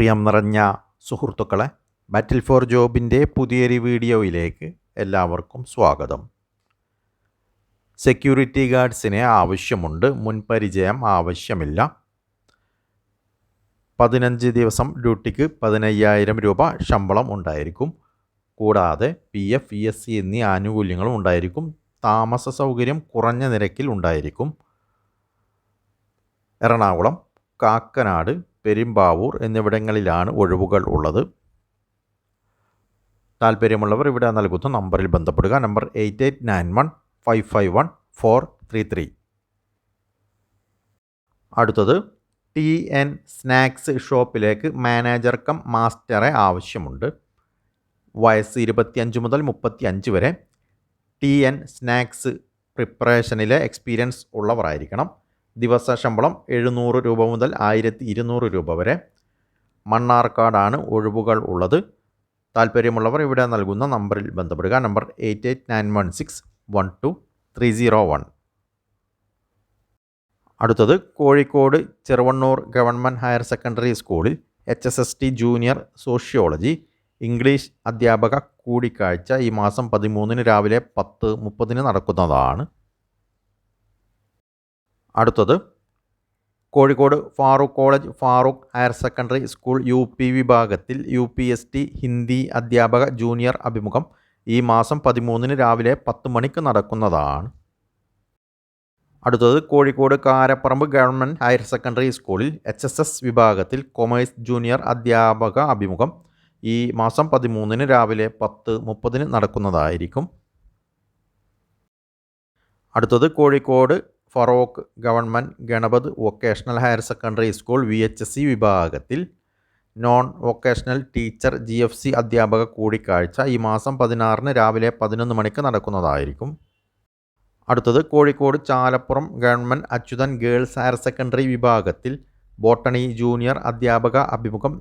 പ്രിയം നിറഞ്ഞ സുഹൃത്തുക്കളെ ബാറ്റിൽ ഫോർ ജോബിന്റെ പുതിയൊരു വീഡിയോയിലേക്ക് എല്ലാവർക്കും സ്വാഗതം. സെക്യൂരിറ്റി ഗാർഡ്സിനെ ആവശ്യമുണ്ട് മുൻപരിചയം ആവശ്യമില്ല. പതിനഞ്ച് ദിവസം ഡ്യൂട്ടിക്ക് പതിനയ്യായിരം രൂപ ശമ്പളം ഉണ്ടായിരിക്കും. കൂടാതെ P F E S C എന്നീ ആനുകൂല്യങ്ങളും ഉണ്ടായിരിക്കും. താമസ സൗകര്യം കുറഞ്ഞ നിരക്കിൽ ഉണ്ടായിരിക്കും. എറണാകുളം കാക്കനാട് പെരുമ്പാവൂർ എന്നിവിടങ്ങളിലാണ് ഒഴിവുകൾ ഉള്ളത്. താല്പര്യമുള്ളവർ ഇവിടെ നൽകുന്ന നമ്പറിൽ ബന്ധപ്പെടുക. Number eight eight nine one five five one four three three. അടുത്തത് ടി എൻ സ്നാക്സ് ഷോപ്പിലേക്ക് മാനേജർ കം മാസ്റ്ററെ ആവശ്യമുണ്ട്. വയസ്സ് ഇരുപത്തിയഞ്ച് മുതൽ മുപ്പത്തി അഞ്ച് വരെ ടി എൻ സ്നാക്സ് പ്രിപ്പറേഷനിലെ എക്സ്പീരിയൻസ് ഉള്ളവരായിരിക്കണം. ദിവസ ശമ്പളം എഴുന്നൂറ് രൂപ മുതൽ ആയിരത്തി ഇരുന്നൂറ് രൂപ വരെ. മണ്ണാർക്കാടാണ് ഒഴിവുകൾ ഉള്ളത്. താല്പര്യമുള്ളവർ ഇവിടെ നൽകുന്ന നമ്പറിൽ ബന്ധപ്പെടുക. Number eight eight nine one six one two three zero one. അടുത്തത് Kozhikode Cheruvannur government higher secondary സ്കൂളിൽ H S S T junior sociology English അധ്യാപക കൂടിക്കാഴ്ച ഈ മാസം പതിമൂന്നിന് രാവിലെ പത്ത് മുപ്പതിന് നടക്കുന്നതാണ്. അടുത്തത് Kozhikode Farook college Farook higher secondary school U P വിഭാഗത്തിൽ U P S T Hindi അധ്യാപക ജൂനിയർ അഭിമുഖം ഈ മാസം പതിമൂന്നിന് രാവിലെ പത്ത് മണിക്ക് നടക്കുന്നതാണ്. അടുത്തത് Kozhikode Karaparamba government higher secondary സ്കൂളിൽ എച്ച് എസ് എസ് വിഭാഗത്തിൽ കൊമേഴ്സ് ജൂനിയർ അധ്യാപക അഭിമുഖം ഈ മാസം പതിമൂന്നിന് രാവിലെ പത്ത് മുപ്പതിന് നടക്കുന്നതായിരിക്കും. അടുത്തത് Kozhikode Feroke government Ganapath vocational higher secondary school V H S C വിഭാഗത്തിൽ non vocational teacher G F C അധ്യാപക കൂടിക്കാഴ്ച ഈ മാസം പതിനാറിന് രാവിലെ പതിനൊന്ന് മണിക്ക് നടക്കുന്നതായിരിക്കും. അടുത്തത് Kozhikode Chalappuram government Achuthan girls higher secondary വിഭാഗത്തിൽ ബോട്ടണി ജൂനിയർ അധ്യാപക അഭിമുഖം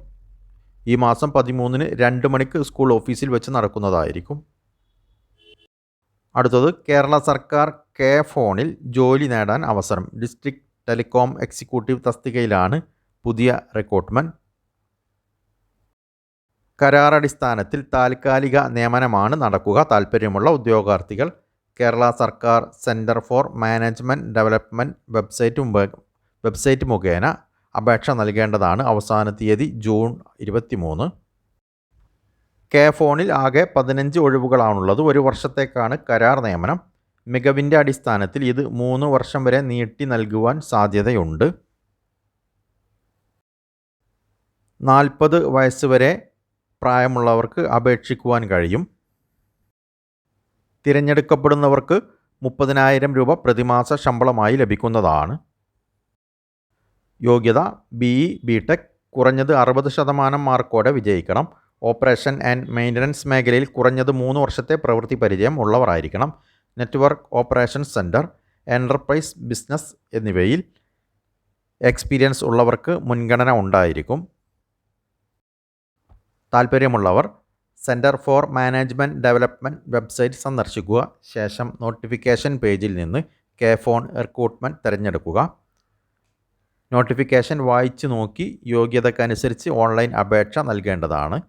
ഈ മാസം പതിമൂന്നിന് രണ്ട് മണിക്ക് സ്കൂൾ ഓഫീസിൽ വെച്ച് നടക്കുന്നതായിരിക്കും. അടുത്തത് കേരള സർക്കാർ കെ ഫോണിൽ ജോലി നേടാൻ അവസരം. ഡിസ്ട്രിക്ട് ടെലികോം എക്സിക്യൂട്ടീവ് തസ്തികയിലാണ് പുതിയ റിക്രൂട്ട്മെന്റ് കരാറടിസ്ഥാനത്തിൽ താൽക്കാലിക നിയമനമാണ് നടക്കുക. താൽപ്പര്യമുള്ള ഉദ്യോഗാർത്ഥികൾ കേരള സർക്കാർ centre for management development website website മുഖേന അപേക്ഷ നൽകേണ്ടതാണ്. അവസാന തീയതി ജൂൺ ഇരുപത്തിമൂന്ന്. കെ ഫോണിൽ ആകെ പതിനഞ്ച് ഒഴിവുകളാണുള്ളത്. ഒരു വർഷത്തേക്കാണ് കരാർ നിയമനം. മികവിന്റെ അടിസ്ഥാനത്തിൽ ഇത് മൂന്ന് വർഷം വരെ നീട്ടി നൽകുവാൻ സാധ്യതയുണ്ട്. നാൽപ്പത് വയസ്സ് വരെ പ്രായമുള്ളവർക്ക് അപേക്ഷിക്കുവാൻ കഴിയും. തിരഞ്ഞെടുക്കപ്പെടുന്നവർക്ക് മുപ്പതിനായിരം രൂപ പ്രതിമാസ ശമ്പളമായി ലഭിക്കുന്നതാണ്. യോഗ്യത ബി ഇ ബി ടെക്. കുറഞ്ഞത് അറുപത് ശതമാനം മാർക്കോടെ വിജയിക്കണം. ഓപ്പറേഷൻ ആൻഡ് മെയിന്റനൻസ് മേഖലയിൽ കുറഞ്ഞത് മൂന്ന് വർഷത്തെ പ്രവൃത്തി പരിചയം ഉള്ളവരായിരിക്കണം. Network operation centre enterprise business എന്നിവയിൽ എക്സ്പീരിയൻസ് ഉള്ളവർക്ക് മുൻഗണന ഉണ്ടായിരിക്കും. താൽപ്പര്യമുള്ളവർ centre for management development website സന്ദർശിക്കുക. ശേഷം നോട്ടിഫിക്കേഷൻ പേജിൽ നിന്ന് കെ ഫോൺ റിക്രൂട്ട്മെന്റ് തിരഞ്ഞെടുക്കുക. നോട്ടിഫിക്കേഷൻ വായിച്ചു നോക്കി യോഗ്യതക്കനുസരിച്ച് ഓൺലൈൻ അപേക്ഷ നൽകേണ്ടതാണ്.